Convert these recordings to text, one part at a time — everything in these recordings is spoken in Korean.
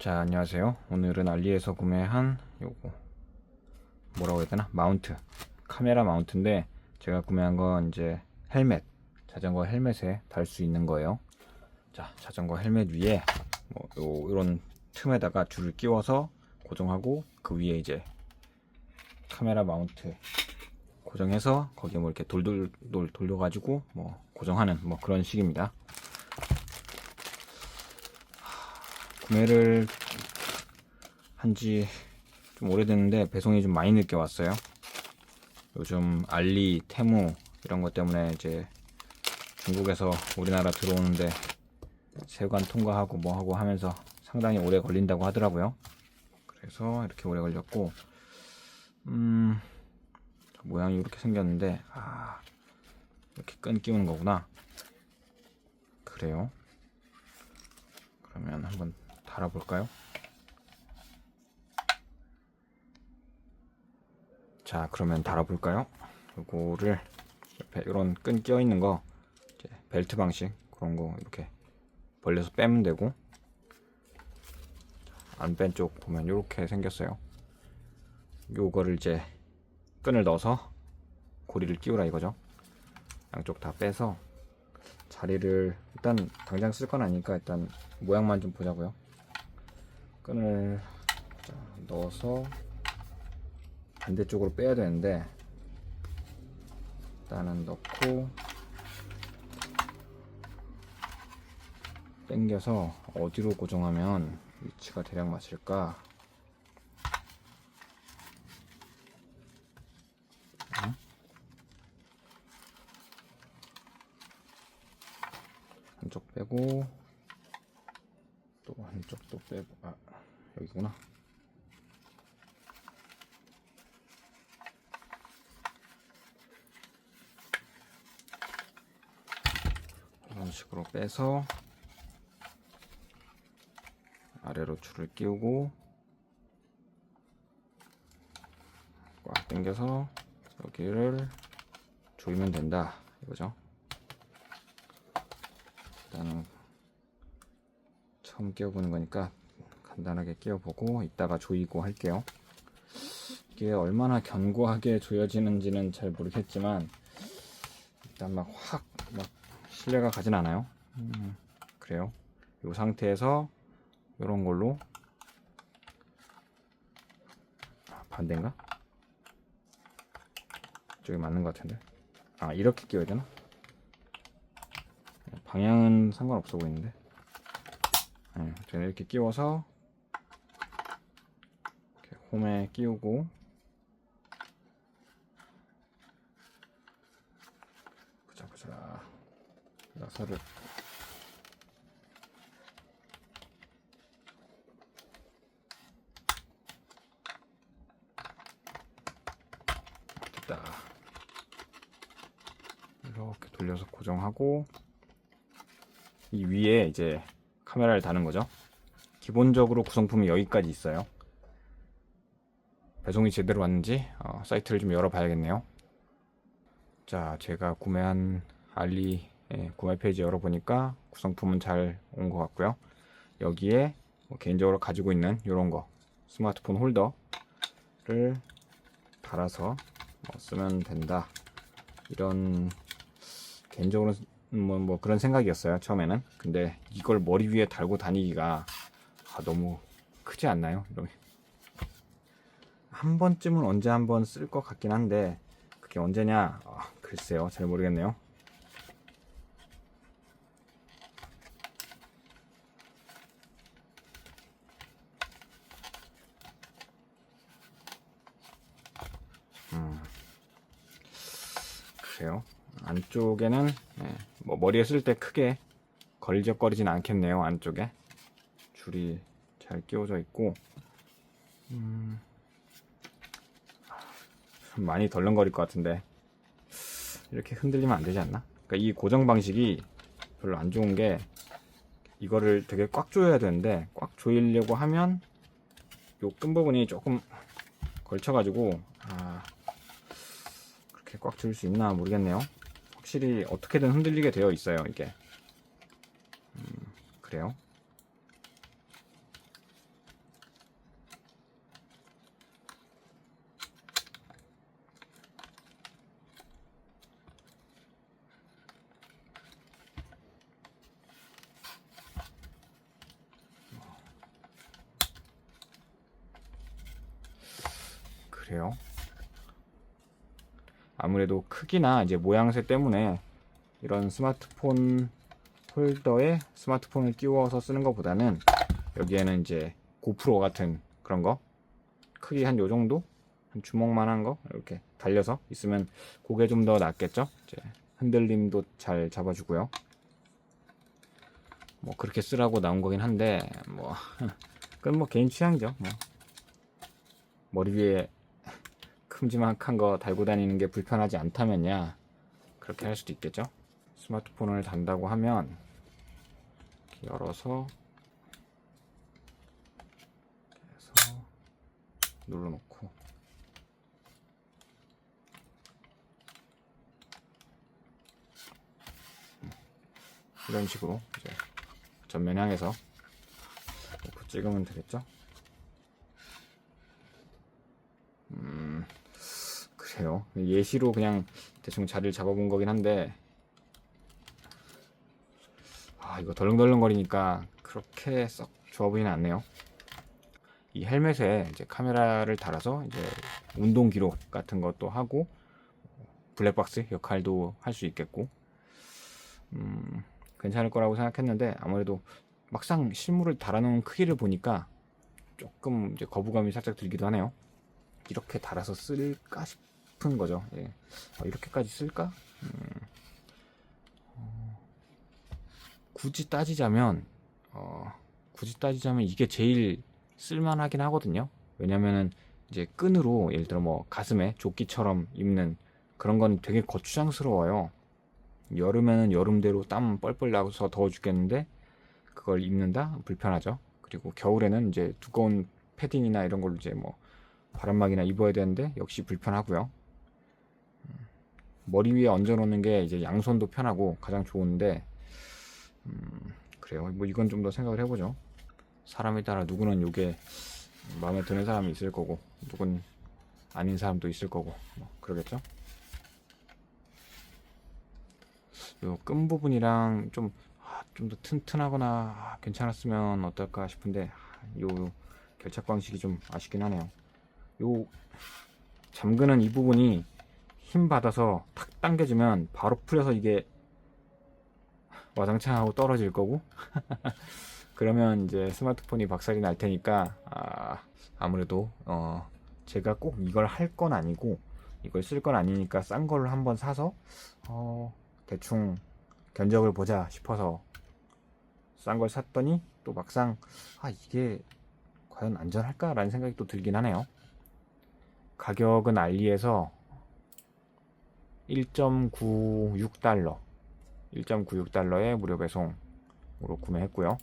자 안녕하세요. 오늘은 알리에서 구매한 요거. 뭐라고 해야 되나? 마운트. 카메라 마운트인데 제가 구매한 건 이제 헬멧. 자전거 헬멧에 달 수 있는 거예요. 자 자전거 헬멧 위에 뭐 요, 요런 틈에다가 줄을 끼워서 고정하고 그 위에 이제 카메라 마운트 고정해서 거기에 뭐 이렇게 돌돌 돌 돌려가지고 뭐 고정하는 뭐 그런 식입니다 구매를 한 지 좀 오래됐는데 배송이 좀 많이 늦게 왔어요. 요즘 알리, 테무 이런 것 때문에 이제 중국에서 우리나라 들어오는데 세관 통과하고 뭐 하고 하면서 상당히 오래 걸린다고 하더라고요. 그래서 이렇게 오래 걸렸고 음 모양이 이렇게 생겼는데 아 이렇게 끈 끼우는 거구나. 그래요. 그러면 한번 달아볼까요? 자, 그러면 달아볼까요? 요거를 옆에 이런 끈껴 있는 거 이제 벨트 방식 그런 거 이렇게 벌려서 빼면 되고 안 뺀 쪽 보면 이렇게 생겼어요. 요거를 이제 끈을 넣어서 고리를 끼우라 이거죠. 양쪽 다 빼서 자리를 일단 당장 쓸 건 아니니까 일단 모양만 좀 보자고요. 끈을 자, 넣어서 반대쪽으로 빼야 되는데 일단은 넣고 당겨서 어디로 고정하면 위치가 대략 맞을까? 응? 한쪽 빼고 또 한쪽도 빼고. 아 여기구나. 이런 식으로 빼서 아래로 줄을 끼우고 꽉 당겨서 여기를 조이면 된다. 이거죠? 일단은 처음 끼워보는 거니까 간단하게 끼워보고 이따가 조이고 할게요. 이게 얼마나 견고하게 조여지는지는 잘 모르겠지만 일단 막 확 막 신뢰가 가진 않아요. 음, 그래요. 이 상태에서 이런 걸로 아, 반대인가? 저기 맞는 것 같은데. 아 이렇게 끼워야 되나? 방향은 상관없어 보이는데. 네, 저는 이렇게 끼워서 이렇게 홈에 끼우고 보자 보자 나사를 됐다. 이렇게 돌려서 고정하고 이 위에 이제 카메라를 다는 거죠. 기본적으로 구성품이 여기까지 있어요. 배송이 제대로 왔는지 어, 사이트를 좀 열어봐야겠네요. 자, 제가 구매한 알리 예, 구매 페이지 열어보니까 구성품은 잘 온 것 같고요. 여기에 뭐 개인적으로 가지고 있는 이런 거 스마트폰 홀더를 달아서 뭐 쓰면 된다. 이런 개인적으로 뭐, 뭐 그런 생각이었어요 처음에는. 근데 이걸 머리 위에 달고 다니기가 아, 너무 크지 않나요? 이렇게. 한 번쯤은 언제 한 번 쓸 것 같긴 한데 그게 언제냐? 아, 글쎄요. 잘 모르겠네요. 음, 그래요? 안쪽에는 네, 뭐 머리에 쓸 때 크게 걸적거리진 않겠네요 안쪽에 줄이 잘 끼워져 있고 음, 좀 많이 덜렁거릴 것 같은데 이렇게 흔들리면 안 되지 않나? 그러니까 이 고정 방식이 별로 안 좋은 게 이거를 되게 꽉 조여야 되는데 꽉 조이려고 하면 요 끈 부분이 조금 걸쳐가지고 아 그렇게 꽉 조일 수 있나 모르겠네요. 확실히 어떻게든 흔들리게 되어 있어요 이게. 음, 그래요? 그래요? 아무래도 크기나 이제 모양새 때문에 이런 스마트폰 홀더에 스마트폰을 끼워서 쓰는 것보다는 여기에는 이제 고프로 같은 그런 거 크기 한 요 정도 한 주먹만한 거 이렇게 달려서 있으면 그게 좀더 낫겠죠? 이제 흔들림도 잘 잡아주고요. 뭐 그렇게 쓰라고 나온 거긴 한데 뭐 그건 뭐 개인 취향이죠. 뭐. 머리 위에 큼지막한 거 달고 다니는 게 불편하지 않다면야 그렇게 할 수도 있겠죠? 스마트폰을 단다고 하면 열어서 해서 눌러놓고. 음, 이런 식으로 이제 전면 향해서 놓고 찍으면 되겠죠? 그래요. 예시로 그냥 대충 자리를 잡아본 거긴 한데 아 이거 덜렁덜렁거리니까 그렇게 썩 좋아 보이는 않네요. 이 헬멧에 이제 카메라를 달아서 이제 운동 기록 같은 것도 하고 블랙박스 역할도 할 수 있겠고 음, 괜찮을 거라고 생각했는데 아무래도 막상 실물을 달아놓은 크기를 보니까 조금 이제 거부감이 살짝 들기도 하네요. 이렇게 달아서 쓸까 싶 은 거죠. 예. 어, 이렇게까지 쓸까? 음, 어, 굳이 따지자면 어, 굳이 따지자면 이게 제일 쓸만하긴 하거든요. 왜냐면은 이제 끈으로 예를 들어 뭐 가슴에 조끼처럼 입는 그런 건 되게 거추장스러워요. 여름에는 여름대로 땀 뻘뻘 나서 더워 죽겠는데 그걸 입는다 불편하죠. 그리고 겨울에는 이제 두꺼운 패딩이나 이런 걸로 이제 뭐 바람막이나 입어야 되는데 역시 불편하고요. 음, 머리 위에 얹어 놓는 게 이제 양손도 편하고 가장 좋은데 음, 그래요. 뭐 이건 좀 더 생각을 해보죠. 사람에 따라 누구는 이게 마음에 드는 사람이 있을 거고 누군 아닌 사람도 있을 거고 뭐 그러겠죠. 요 끈 부분이랑 좀 좀 더 튼튼하거나 아, 괜찮았으면 어떨까 싶은데 아, 요 결착 방식이 좀 아쉽긴 하네요. 요 잠그는 이 부분이 힘 받아서 탁 당겨지면 바로 풀려서 이게 와장창 하고 떨어질 거고 그러면 이제 스마트폰이 박살이 날 테니까 아, 아무래도 어, 제가 꼭 이걸 할 건 아니고 이걸 쓸 건 아니니까 싼걸 한번 사서 어, 대충 견적을 보자 싶어서 싼 걸 샀더니 또 막상 아 이게 과연 안전할까라는 생각이 또 들긴 하네요. 가격은 알리에서 1.96달러 1.96달러에 무료 배송으로 구매했고요.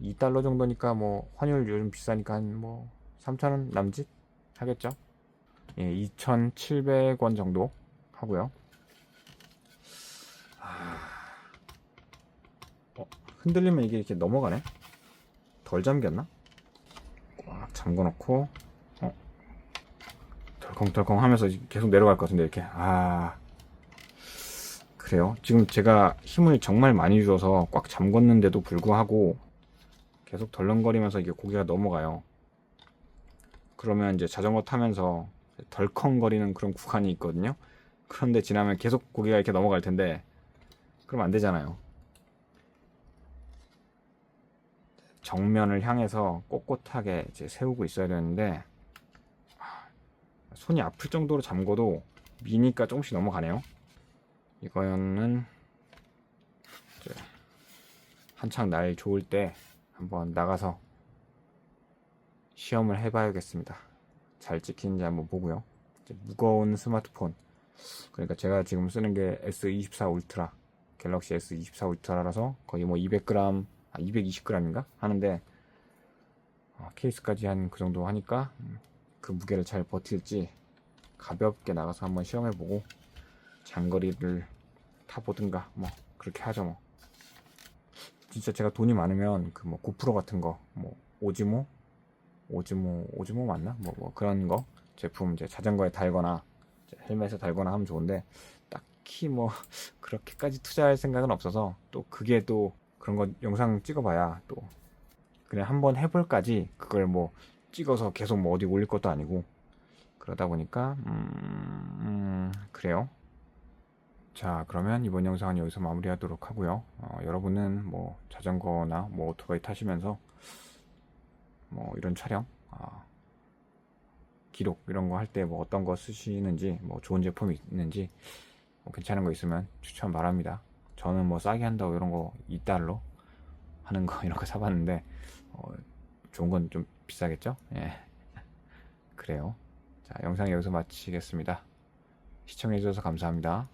2달러 정도니까 뭐 환율 요즘 비싸니까 한 뭐 3,000원 남짓 하겠죠. 예, 2,700원 정도 하고요. 아... 어, 흔들리면 이게 이렇게 넘어가네. 덜 잠겼나? 꽉 잠궈 놓고 어, 덜컹덜컹 하면서 계속 내려갈 것 같은데 이렇게 아 그래요. 지금 제가 힘을 정말 많이 줘서 꽉 잠궜는데도 불구하고 계속 덜렁거리면서 이게 고개가 넘어가요. 그러면 이제 자전거 타면서 덜컹거리는 그런 구간이 있거든요. 그런데 지나면 계속 고개가 이렇게 넘어갈 텐데 그럼 안 되잖아요. 정면을 향해서 꼿꼿하게 이제 세우고 있어야 되는데 손이 아플 정도로 잠궈도 미니까 조금씩 넘어가네요. 이거는 한창 날 좋을 때 한번 나가서 시험을 해봐야겠습니다. 잘 찍히는지 한번 보고요. 무거운 스마트폰. 그러니까 제가 지금 쓰는 게 S24 울트라, 갤럭시 S24 울트라라서 거의 뭐 200g, 아 220g인가 하는데 어, 케이스까지 한 그 정도 하니까 음, 그 무게를 잘 버틸지 가볍게 나가서 한번 시험해보고 장거리를 타보든가 뭐 그렇게 하죠 뭐. 진짜 제가 돈이 많으면 그 뭐 고프로 같은 거, 뭐 오즈모, 오즈모, 오즈모 맞나? 뭐, 뭐 그런 거 제품 이제 자전거에 달거나 이제 헬멧에 달거나 하면 좋은데 딱히 뭐 그렇게까지 투자할 생각은 없어서 또 그게 또 그런 거 영상 찍어봐야 또 그냥 한번 해볼까지 그걸 뭐 찍어서 계속 뭐 어디 올릴 것도 아니고 그러다 보니까 음, 음, 그래요. 자, 그러면 이번 영상은 여기서 마무리하도록 하고요. 어, 여러분은 뭐 자전거나 뭐 오토바이 타시면서 뭐 이런 촬영, 아, 기록 이런 거 할 때 뭐 어떤 거 쓰시는지 뭐 좋은 제품이 있는지 뭐 괜찮은 거 있으면 추천 바랍니다. 저는 뭐 싸게 한다고 이런 거 2달러 하는 거 이런 거 사봤는데 어, 좋은 건 좀 비싸겠죠? 예. 그래요. 자, 영상 여기서 마치겠습니다. 시청해주셔서 감사합니다.